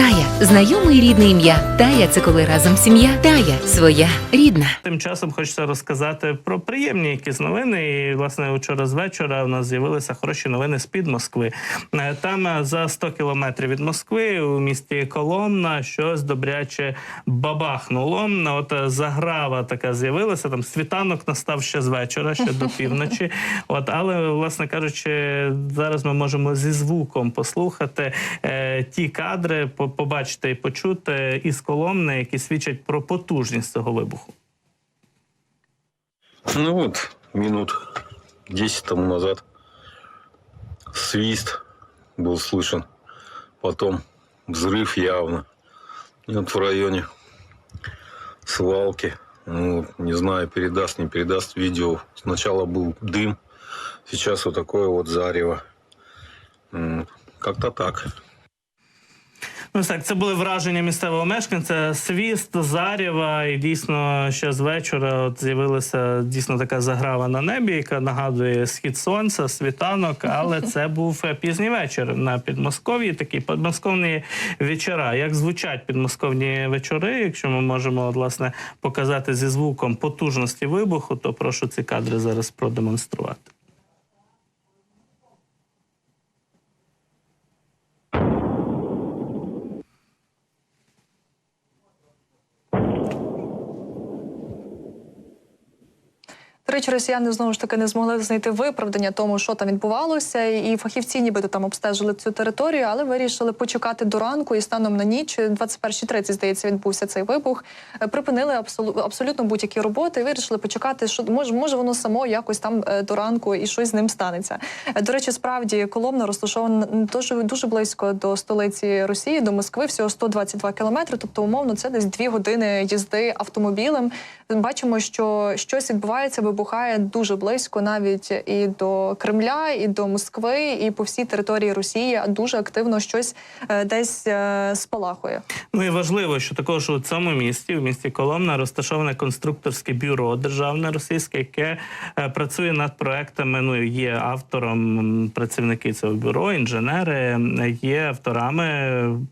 Тая знайоме і рідне ім'я. Тая це коли разом сім'я. Тая своя рідна. Тим часом хочеться розказати про приємні якісь новини. І власне вчора з вечора у нас з'явилися хороші новини з під Москви. Е, Там е, за 100 кілометрів від Москви у місті Коломна щось добряче бабахнуло. От е, заграва така з'явилася. Там світанок настав ще з вечора, ще до півночі. От, але власне кажучи, зараз ми можемо зі звуком послухати е, ті кадри, по- побачити і почути із Коломни, які свідчать про потужність цього вибуху. Ну вот, минут 10 тому назад свист был слышен. Потом взрыв явно. И вот в районе свалки, ну, не знаю, передаст, не передаст видео. Сначала был дым, сейчас вот такое вот зарево. М, Как-то так. Ну, так, це були враження місцевого мешканця. Свіст, зарєва, і дійсно ще з вечора от з'явилася дійсно така заграва на небі, яка нагадує схід сонця, світанок. Але це був е, пізній вечір на Підмосков'ї. Такі підмосковні вечора. Як звучать підмосковні вечори? Якщо ми можемо от, власне показати зі звуком потужності вибуху, то прошу ці кадри зараз продемонструвати. До речі, росіяни знову ж таки не змогли знайти виправдання тому, що там відбувалося, і фахівці нібито там обстежили цю територію, але вирішили почекати до ранку і станом на ніч, 21.30, здається, відбувся цей вибух. е, Припинили абсолютно будь-які роботи. і Вирішили почекати, що може, може воно само якось там е, до ранку і щось з ним станеться. Е, До речі, справді Коломна розташована дуже дуже близько до столиці Росії, до Москви, всього 122 кілометри. Тобто, умовно, це десь дві години їзди автомобілем. Бачимо, що щось відбувається, вибухає дуже близько, навіть і до Кремля, і до Москви, і по всій території Росії. Дуже активно щось е, десь е, спалахує. Ну і важливо, що також у цьому місті, в місті Коломна, розташоване конструкторське бюро державне російське, яке е, працює над проектами. Ну є автором працівники цього бюро, інженери, є авторами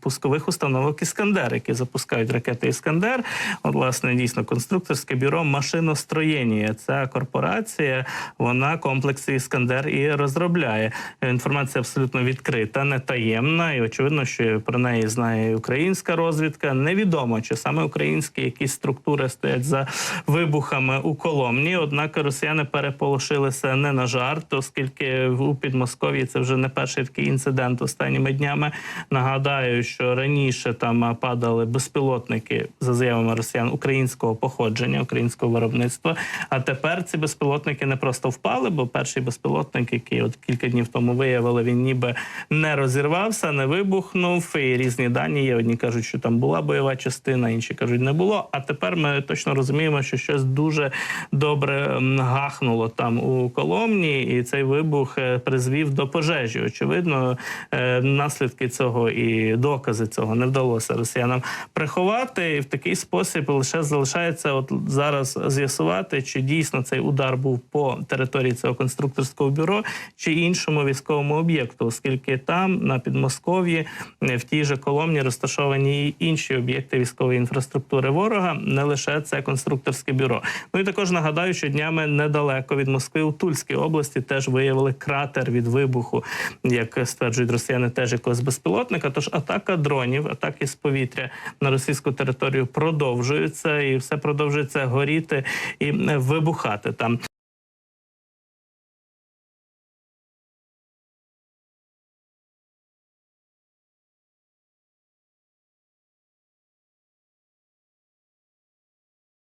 пускових установок Іскандер, які запускають ракети Іскандер. От, власне, дійсно, конструкторське бюро машиностроєння. Ця корпорація, вона комплекси Іскандер і розробляє. Інформація абсолютно відкрита, не таємна, і очевидно, що про неї знає українська розвідка. Невідомо, чи саме українські якісь структури стоять за вибухами у Коломні. Однак росіяни переполошилися не на жарт, оскільки у Підмосков'ї це вже не перший такий інцидент останніми днями. Нагадаю, що раніше там падали безпілотники за заявами росіян українського походження, українського виробництва. А тепер ці безпілотники не просто впали, бо перший безпілотник, який от кілька днів тому виявили, він ніби не розірвався, не вибухнув. І різні дані є. Одні кажуть, що там була бойова частина, інші кажуть, не було. А тепер ми точно розуміємо, що щось дуже добре гахнуло там у Коломні, і цей вибух е, призвів до пожежі. Очевидно, е, наслідки цього і докази цього не вдалося росіянам приховати. І в такий спосіб лише залишається от зараз з'ясувати, чи дійсно цей удар був по території цього конструкторського бюро чи іншому військовому об'єкту, оскільки там на Підмосков'ї в тій же Коломні розташовані і інші об'єкти військової інфраструктури ворога, не лише це конструкторське бюро. Ну і також нагадаю, що днями недалеко від Москви у Тульській області теж виявили кратер від вибуху, як стверджують росіяни, теж якогось безпілотника. Тож атака дронів, атаки з повітря на російську територію продовжуються, і все продовжується горіти і е, вибухати там.